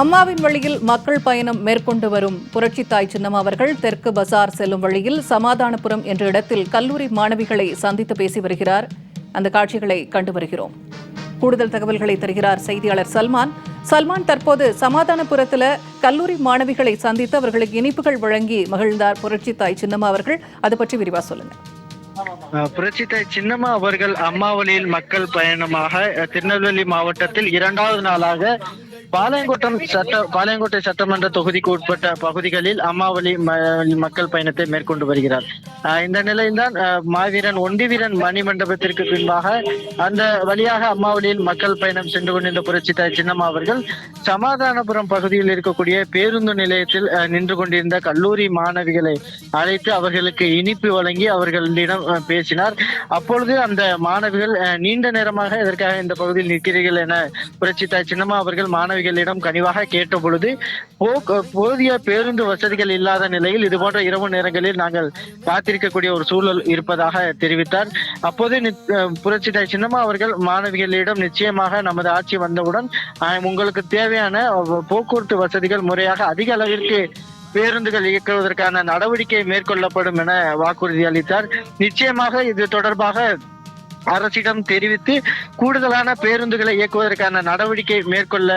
அம்மாவின் வழியில் மக்கள் பயணம் மேற்கொண்டு வரும் புரட்சித்தாய் சின்னம் அவர்கள் தெற்கு பசார் செல்லும் வழியில் சமாதானபுரம் என்ற இடத்தில் கல்லூரி மாணவிகளை சந்தித்து பேசி வருகிறார். அந்த காட்சிகளை கண்டு வருகிறோம். கூடுதல் தகவல்களை தருகிறார் செய்தியாளர் சல்மான். சல்மான் தற்போது சமாதானபுரத்தில் கல்லூரி மாணவிகளை சந்தித்து அவர்களுக்கு இனிப்புகள் வழங்கி மகிழ்ந்தார் புரட்சித்தாய் சின்னம்மா அவர்கள். அது பற்றி விரிவாக சொல்லுங்க. அஹ் புரட்சித்தாய் சின்னம்மா அவர்கள் அம்மாவளியில் மக்கள் பயணமாக திருநெல்வேலி மாவட்டத்தில் இரண்டாவது நாளாக பாளையங்கோட்டம் சட்ட பாளையங்கோட்டை சட்டமன்ற தொகுதிக்கு உட்பட்ட பகுதிகளில் அம்மாவளி மக்கள் பயணத்தை மேற்கொண்டு வருகிறார். இந்த நிலையில்தான் மாவீரன் ஒண்டிவீரன் மணிமண்டபத்திற்கு பின்பாக அந்த வழியாக அம்மாவளியில் மக்கள் பயணம் சென்று கொண்டிருந்த புரட்சித்தாய் சின்னம்மா அவர்கள் சமாதானபுரம் பகுதியில் இருக்கக்கூடிய பேருந்து நிலையத்தில் அஹ், நின்று கொண்டிருந்த கல்லூரி மாணவிகளை அழைத்து அவர்களுக்கு இனிப்பு வழங்கி அவர்களிடம் பேசினார். அப்பொழுது அந்த மாணவிகள் அஹ், நீண்ட நேரமாக இதற்காக இந்த பகுதியில் நிற்கிறீர்கள் என புரட்சித்தாய் சின்னம்மா அவர்கள் அதிகாரிகளிடம் கனிவாக கேட்டபொழுது போதிய பேருந்து வசதிகள் இல்லாத நிலையில் இது போன்ற இரவு நேரங்களில் நாங்கள் காத்திருக்கக்கூடிய ஒரு சூழல் இருப்பதாக தெரிவித்தார். அப்போது புரட்சிதாய் சின்னம்மா அவர்கள் மாணவிகளிடம் நிச்சயமாக நமது ஆட்சி வந்தவுடன் உங்களுக்கு தேவையான போக்குவரத்து வசதிகள் முறையாக அதிக அளவிற்கு பேருந்துகள் இயக்குவதற்கான நடவடிக்கை மேற்கொள்ளப்படும் என வாக்குறுதி அளித்தார். நிச்சயமாக இது தொடர்பாக அரசிடம் தெரிவித்து கூடுதலான பேருந்துகளை இயக்குவதற்கான நடவடிக்கை மேற்கொள்ள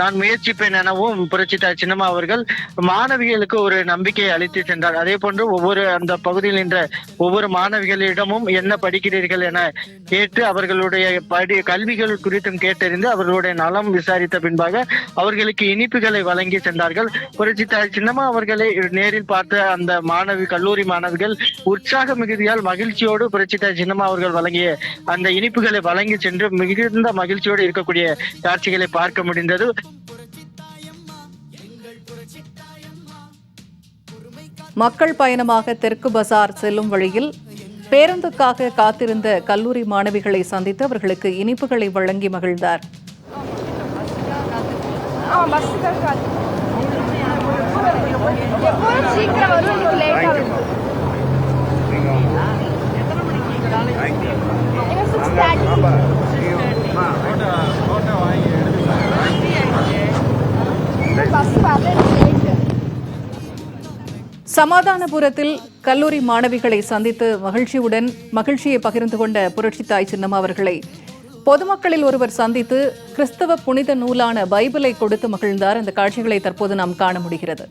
நான் முயற்சிப்பேன் எனவும் புரட்சித்தாய் சின்னம்மா அவர்கள் மாணவிகளுக்கு ஒரு நம்பிக்கை அளித்து சென்றார். அதே போன்று ஒவ்வொரு அந்த பகுதியில் நின்ற ஒவ்வொரு மாணவிகளிடமும் என்ன படிக்கிறீர்கள் என கேட்டு அவர்களுடைய படி கல்விகள் குறித்தும் கேட்டறிந்து அவர்களுடைய நலம் விசாரித்த பின்பாக அவர்களுக்கு இனிப்புகளை வழங்கி சென்றார்கள். புரட்சித்தாய் சின்னம்மா அவர்களை நேரில் பார்த்த அந்த மாணவி கல்லூரி மாணவிகள் உற்சாக மிகுதியால் மகிழ்ச்சியோடு புரட்சித்தாய் சின்னம்மா அவர்கள் வழங்கிய அந்த இனிப்புகளை வழங்கி சென்று மிகுந்த மகிழ்ச்சியோடு இருக்கக்கூடிய காட்சிகளை பார்க்க முடிந்தது. மக்கள் பயணமாக தெற்கு பசார் செல்லும் வழியில் பேருந்துக்காக காத்திருந்த கல்லூரி மாணவிகளை சந்தித்து அவர்களுக்கு இனிப்புகளை வழங்கி மகிழ்ந்தார். சீக்கிரம் சமாதானபுரத்தில் கல்லூரி மாணவிகளை சந்தித்து மகிழ்ச்சியுடன் மகிழ்ச்சியை பகிர்ந்து கொண்ட புரட்சித்தாய் சின்னம்மா அவர்களை பொதுமக்களில் ஒருவர் சந்தித்து கிறிஸ்தவ புனித நூலான பைபிளை கொடுத்து மகிழ்ந்தார். அந்த காட்சிகளை தற்போது நாம் காண முடிகிறது.